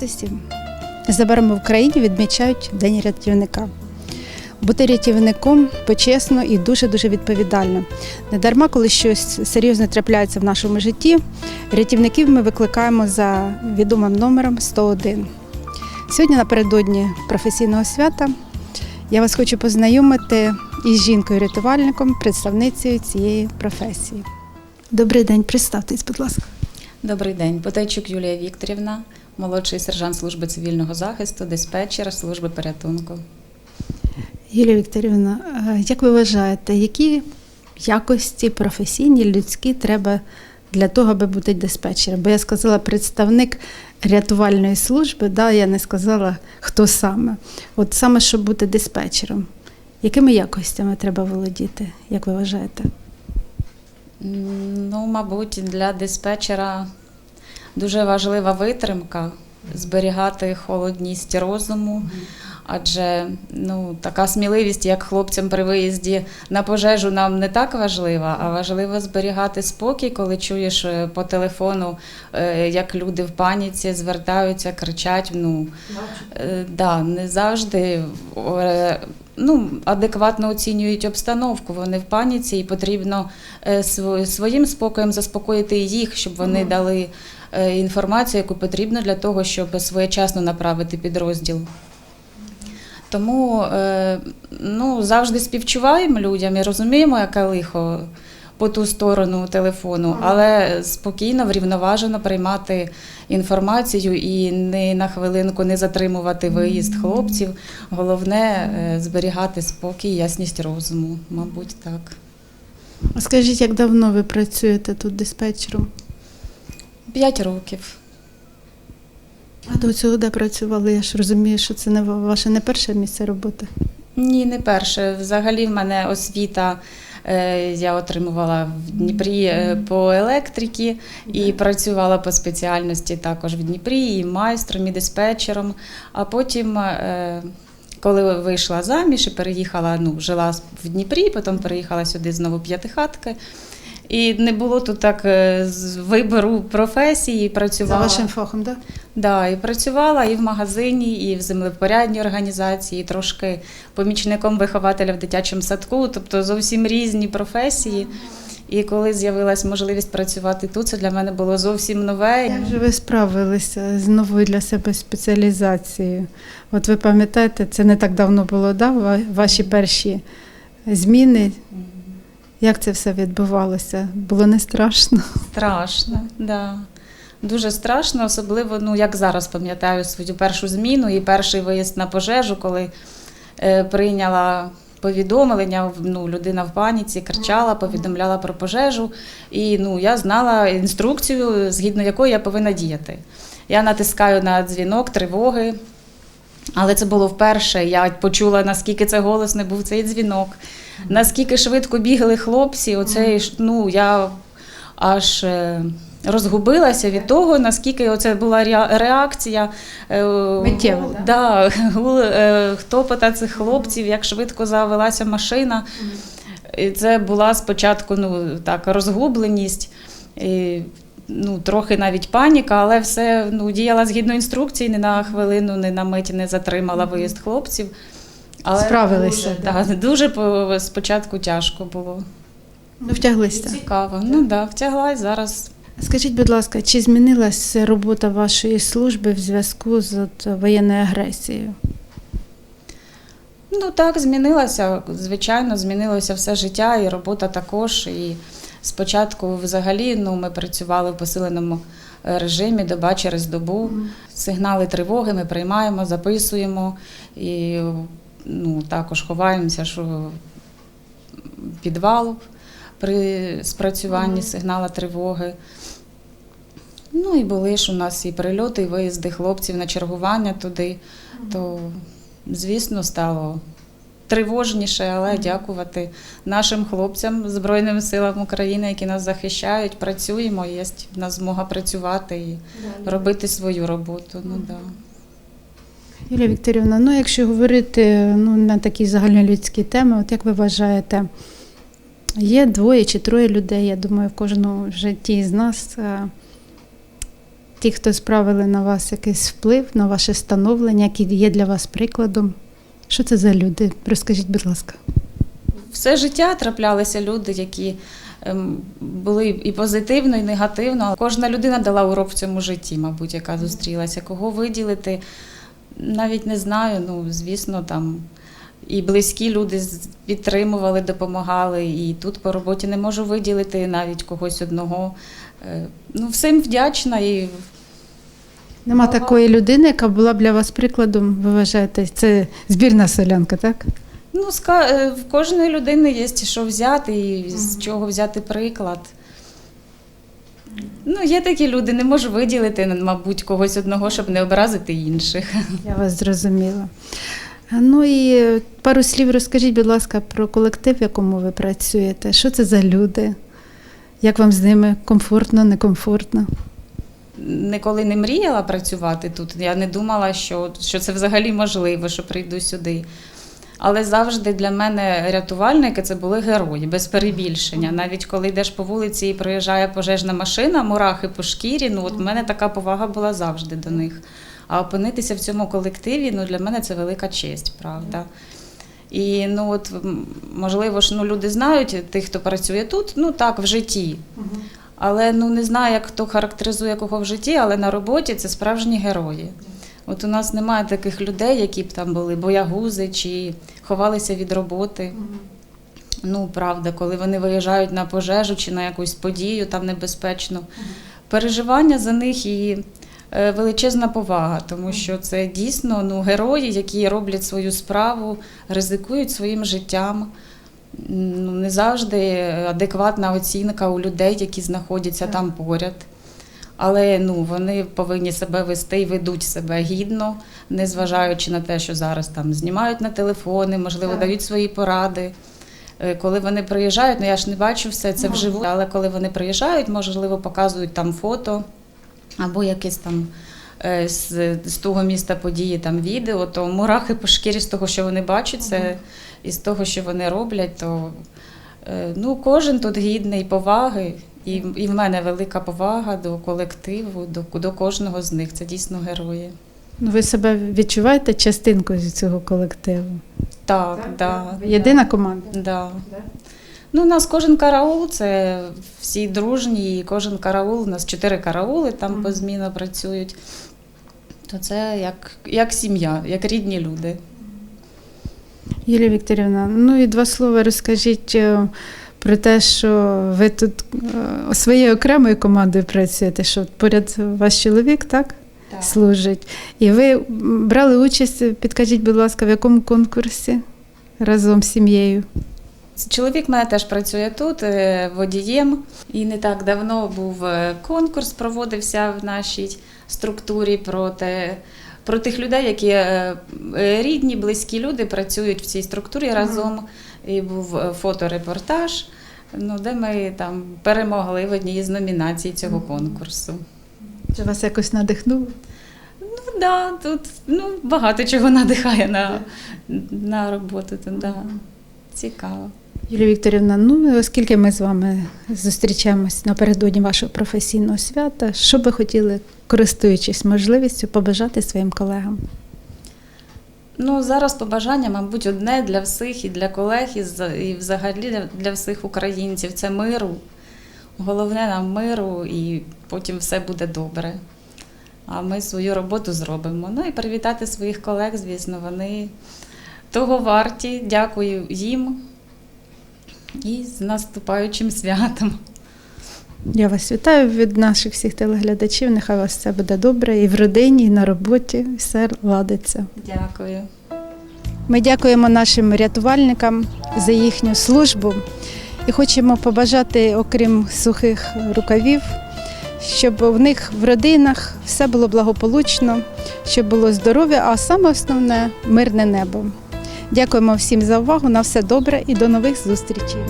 урочистості незабаром в Україні відмічають День рятівника. Бути рятівником почесно і дуже-дуже відповідально. Недарма, коли щось серйозне трапляється в нашому житті, рятівників ми викликаємо за відомим номером 101. Сьогодні напередодні професійного свята я вас хочу познайомити із жінкою-рятувальником, представницею цієї професії. Добрий день, представтесь, будь ласка. Добрий день. Потайчук Юлія Вікторівна, молодший сержант служби цивільного захисту, диспетчер служби порятунку. Юлія Вікторівна, е, як ви вважаєте, які якості професійні, людські треба для того, аби бути диспетчером? Бо я сказала представник рятувальної служби, да, я не сказала, хто саме. От саме, щоб бути диспетчером. Якими якостями треба володіти, як ви вважаєте? Ну, мабуть, для диспетчера дуже важлива витримка, зберігати холодність розуму. Адже ну, така сміливість, як хлопцям при виїзді на пожежу, нам не так важлива, а важливо зберігати спокій, коли чуєш е, по телефону, е, як люди в паніці звертаються, кричать. Ну, Е, Да, не завжди ну, адекватно оцінюють обстановку. Вони в паніці і потрібно е, своїм спокоєм заспокоїти їх, щоб вони дали е, інформацію, яку потрібно для того, щоб своєчасно направити підрозділ. Тому е, ну, завжди співчуваємо людям і розуміємо, яке лихо по ту сторону телефону, але спокійно, врівноважено приймати інформацію і не на хвилинку не затримувати виїзд хлопців. Головне е, зберігати спокій, ясність розуму, мабуть, так. А Скажіть, як давно ви працюєте тут диспетчером? П'ять років. А до цього де працювали? Я ж розумію, що це не ваше не перше місце роботи. Ні, не перше. Взагалі в мене освіта. Е, Я отримувала в Дніпрі е, по електриці і працювала по спеціальності також в Дніпрі, і майстром, і диспетчером. А потім, е, коли вийшла заміж і переїхала, ну, жила в Дніпрі, потім переїхала сюди знову п'ятихатки. І не було тут так е, з вибору професії, За працювала. вашим фахом, так? Да, і працювала і в магазині, і в землевпорядній організації, і трошки помічником вихователя в дитячому садку, тобто зовсім різні професії. І коли з'явилась можливість працювати тут, це для мене було зовсім нове. Як же ви справилися з новою для себе спеціалізацією? От ви пам'ятаєте, це не так давно було, да? ваші перші зміни. Як це все відбувалося? Було не страшно? Страшно, да. Дуже страшно, особливо, ну як зараз пам'ятаю свою першу зміну і перший виїзд на пожежу, коли е, прийняла повідомлення, ну, людина в паніці кричала, повідомляла про пожежу. І ну, я знала інструкцію, згідно якої я повинна діяти. Я натискаю на дзвінок тривоги. Але це було вперше. Я почула, наскільки це голосний був цей дзвінок, наскільки швидко бігали хлопці. Оце, ну, я аж е, розгубилася від того, наскільки оце була реакція. е, Миттєва, гу- да? е, хтопота цих хлопців, як швидко завелася машина. І це була спочатку ну, так, розгубленість. Ну, трохи навіть паніка, але все ну, діяла згідно інструкції, ні на хвилину, ні на мить не затримала виїзд хлопців. Але Справилися, Дуже, да. да, дуже по- спочатку тяжко було. Ну, втяглися. Цікаво. Ну так, да, втяглась зараз. Скажіть, будь ласка, чи змінилася робота вашої служби в зв'язку з от, воєнною агресією? Ну так, змінилося. Звичайно, змінилося все життя і робота також. І спочатку, взагалі, ну, ми працювали в посиленому е, режимі доба через добу. Сигнали тривоги ми приймаємо, записуємо і ну, також ховаємося, що підвал при спрацюванні сигнала тривоги. Ну і були ж у нас і прильоти, і виїзди хлопців на чергування туди. То, звісно, стало тривожніше, але дякувати нашим хлопцям, Збройним силам України, які нас захищають, працюємо, є в нас змога працювати і робити свою роботу. Ну, да. Юлія Вікторівна, ну якщо говорити ну, на такі загальнолюдські теми, от як ви вважаєте, є двоє чи троє людей, я думаю, в кожному житті з нас, е, ті, хто справили на вас якийсь вплив, на ваше становлення, які є для вас прикладом. Що це за люди? Розкажіть, будь ласка. Все життя траплялися люди, які ем, були і позитивно, і негативно. Кожна людина дала урок в цьому житті, мабуть, яка зустрілася. Кого виділити, навіть не знаю. Ну, звісно, там і близькі люди підтримували, допомагали. І тут по роботі не можу виділити навіть когось одного. Е, Ну, всім вдячна і Нема такої людини, яка була б для вас прикладом, ви вважаєте, це збірна солянка, так? Ну, ска- е, в кожної людини є що взяти і з чого взяти приклад. Ну, є такі люди, не можу виділити, мабуть, когось одного, щоб не образити інших. Я вас зрозуміла. Ну і пару слів розкажіть, будь ласка, про колектив, в якому ви працюєте. Що це за люди? Як вам з ними комфортно, некомфортно? Ніколи не мріяла працювати тут. Я не думала, що, що це взагалі можливо, що прийду сюди. Але завжди для мене рятувальники це були герої, без перебільшення. Навіть коли йдеш по вулиці і проїжджає пожежна машина, мурахи по шкірі, ну от в мене така повага була завжди до них. А опинитися в цьому колективі, ну для мене це велика честь, правда. І ну от можливо ж ну люди знають тих, хто працює тут, ну так, в житті. Але ну не знаю, як хто характеризує кого в житті, але на роботі це справжні герої. От у нас немає таких людей, які б там були боягузи чи ховалися від роботи. Ну, правда, коли вони виїжджають на пожежу чи на якусь подію там небезпечно. Переживання за них і е, величезна повага, тому що це дійсно ну, герої, які роблять свою справу, ризикують своїм життям. Ну, не завжди адекватна оцінка у людей, які знаходяться там поряд. Але ну, вони повинні себе вести і ведуть себе гідно, незважаючи на те, що зараз там знімають на телефони, можливо, Так. дають свої поради. Е, Коли вони приїжджають, ну я ж не бачу все це вживу, але коли вони приїжджають, можливо, показують там фото або якесь там е, з, з того міста події, там відео, то мурахи по шкірі з того, що вони бачать, це і з того, що вони роблять, то е, ну, кожен тут гідний поваги. І, і в мене велика повага до колективу, до, до кожного з них. Це дійсно герої. Ну, ви себе відчуваєте частинкою цього колективу? Так, так. Да, Ви єдина команда? да. Ну, у нас кожен караул, це всі дружні, і кожен караул, у нас чотири караули там Мгм. позмінно працюють. То це як, як сім'я, як рідні люди. Юлія Вікторівна, ну і два слова розкажіть е, про те, що ви тут е, своєю окремою командою працюєте, що поряд ваш чоловік, так? Служить. І ви брали участь, підкажіть, будь ласка, в якому конкурсі разом з сім'єю? Чоловік мене теж працює тут е, водієм, і не так давно був конкурс, проводився в нашій структурі про, те, про тих людей, які е, е, рідні, близькі люди працюють в цій структурі разом. І був е, фоторепортаж, ну, де ми там перемогли в одній із номінацій цього конкурсу. Це вас якось надихнуло? Ну да, тут ну, багато чого надихає на, на роботу. То, да. Цікаво. Юлія Вікторівна, ну оскільки ми з вами зустрічаємось напередодні вашого професійного свята, що би хотіли, користуючись можливістю, побажати своїм колегам? Ну, зараз побажання, мабуть, одне для всіх і для колег, і, взагалі для, всіх українців це миру. Головне нам миру, і потім все буде добре. А ми свою роботу зробимо. Ну і привітати своїх колег, звісно, вони того варті. Дякую їм і з наступаючим святом. Я вас вітаю від наших всіх телеглядачів. Нехай у вас все буде добре і в родині, і на роботі все ладиться. Дякую. Ми дякуємо нашим рятувальникам за їхню службу і хочемо побажати, окрім сухих рукавів, щоб в них в родинах все було благополучно, щоб було здоров'я, а саме основне мирне небо. Дякуємо всім за увагу. На все добре і до нових зустрічей.